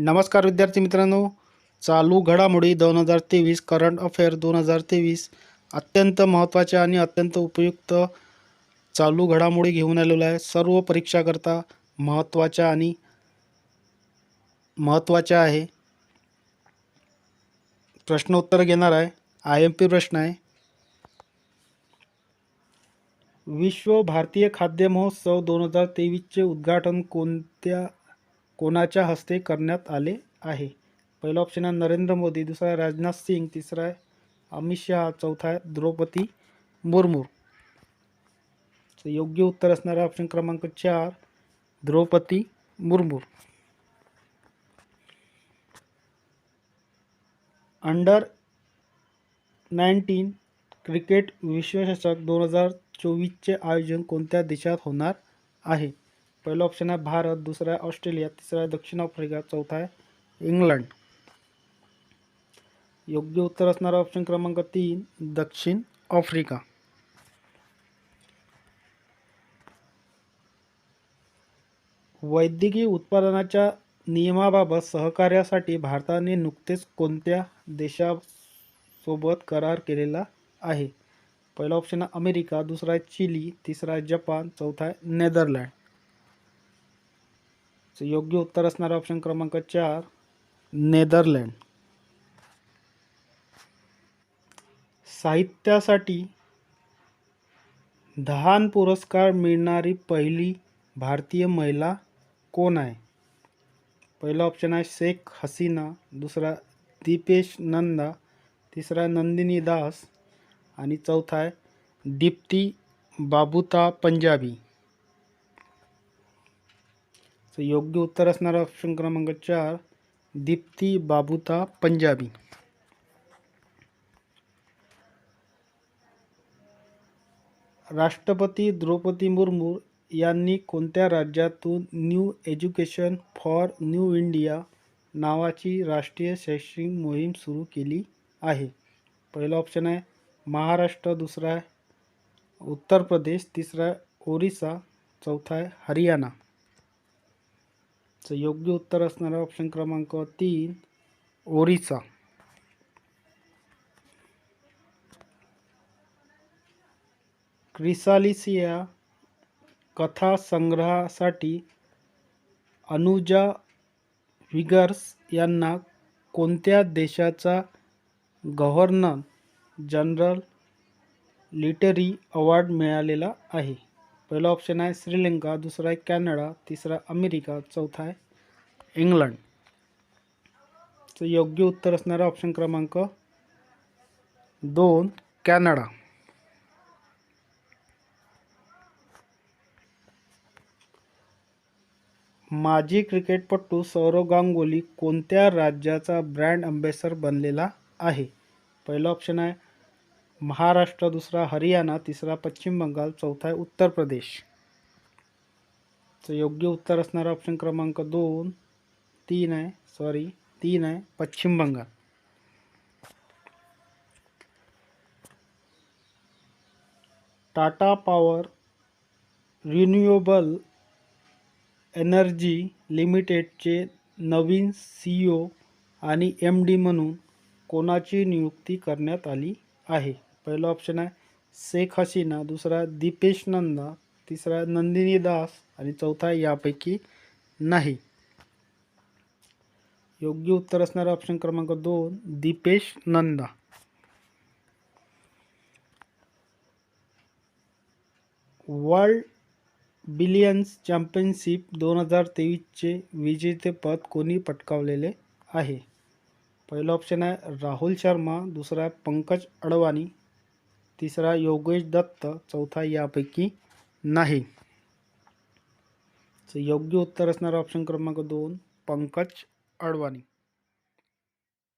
नमस्कार विद्यार्थी मित्रांनो. चालू घडामोडी दोन हजार तेवीस करंट अफेअर दोन हजार तेवीस अत्यंत महत्त्वाच्या आणि अत्यंत उपयुक्त चालू घडामोडी घेऊन आलेलो आहे. सर्व परीक्षाकरता महत्त्वाच्या आणि महत्त्वाच्या आहे. प्रश्नोत्तर घेणार आहे. आय एम पी प्रश्न आहे. विश्व भारतीय खाद्य महोत्सव दोन हजार तेवीसचे उद्घाटन कोणत्या कोणाच्या हस्ते करण्यात आले आहे? पहिला ऑप्शन आहे नरेंद्र मोदी दुसरा आहे राजनाथ सिंग तिसरा आहे अमित शहा चौथा आहे द्रौपदी मुर्मू. योग्य उत्तर असणारा ऑप्शन क्रमांक चार Draupadi Murmu. Under nineteen cricket विश्वचषक दोन हजार चोवीसचे आयोजन कोणत्या देशात होणार आहे? पहिला ऑप्शन आहे भारत दुसरा आहे ऑस्ट्रेलिया तिसरा आहे दक्षिण आफ्रिका चौथा आहे इंग्लंड. योग्य उत्तर असणारा ऑप्शन क्रमांक तीन दक्षिण आफ्रिका. वैद्यकीय उत्पादनाच्या नियमाबाबत सहकार्यासाठी भारताने नुकतेच कोणत्या देशासोबत करार केलेला आहे? पहिला ऑप्शन आहे अमेरिका दुसरा आहे चिली तिसरा आहे जपान चौथा आहे नेदरलँड. So, योग्य उत्तर असणारा ऑप्शन क्रमांक चार नेदरलँड. साहित्यासाठी दहान पुरस्कार मिळणारी पहिली भारतीय महिला कोण आहे? पहिला ऑप्शन आहे शेख हसीना दुसरा दीपेश नंदा तिसरा नंदिनी दास आणि चौथा आहे दीप्ती बाबुता पंजाबी. तर योग्य उत्तर असणारा ऑप्शन क्रमांक चार दीप्ती बाबुता पंजाबी. राष्ट्रपती द्रौपदी मुर्मू यांनी कोणत्या राज्यातून new education for new India नावाची राष्ट्रीय शैक्षणिक मोहीम सुरू केली आहे? पहिला ऑप्शन आहे महाराष्ट्र दुसरा आहे उत्तर प्रदेश तिसरा आहे ओरिसा चौथा आहे हरियाणा. चं योग्य उत्तर असणारा ऑप्शन क्रमांक तीन ओरिसा. क्रिसालिसिया कथा संग्रहासाठी अनुजा विगर्स यांना कोणत्या देशाचा गव्हर्नर जनरल लिटरी अवॉर्ड मिळालेला आहे? पहिला ऑप्शन आहे श्रीलंका दुसरा आहे कॅनडा तिसरा अमेरिका चौथा आहे इंग्लंड. तर योग्य उत्तर असणारा ऑप्शन क्रमांक दोन कॅनडा. माजी क्रिकेटपटू सौरव गांगुली कोणत्या राज्याचा ब्रँड अंबेसर बनलेला आहे? पहिला ऑप्शन आहे महाराष्ट्र दुसरा हरियाणा तिसरा पश्चिम बंगाल चौथा आहे उत्तर प्रदेश. तर योग्य उत्तर असणारा ऑप्शन क्रमांक दोन तीन आहे सॉरी तीन आहे Paschim Bangal. Tata power renewable energy लिमिटेडचे नवीन सी ओ आणि एम डी म्हणून कोणाची नियुक्ती करण्यात आली आहे? पहिला ऑप्शन आहे शेख हसीना दुसरा दीपेश नंदा तिसरा नंदिनी दास आणि चौथा यापैकी नाही. योग्य उत्तर असणारा ऑप्शन क्रमांक दोन Deepesh Nanda. World billiards championship दोन हजार तेवीसचे विजेतेपद कोणी पटकावलेले आहे? पहिलं ऑप्शन आहे राहुल शर्मा दुसरा पंकज अडवाणी तिसरा योगेश दत्त चौथा यापैकी नाही. योग्य उत्तर असणारा ऑप्शन क्रमांक दोन पंकज अडवाणी.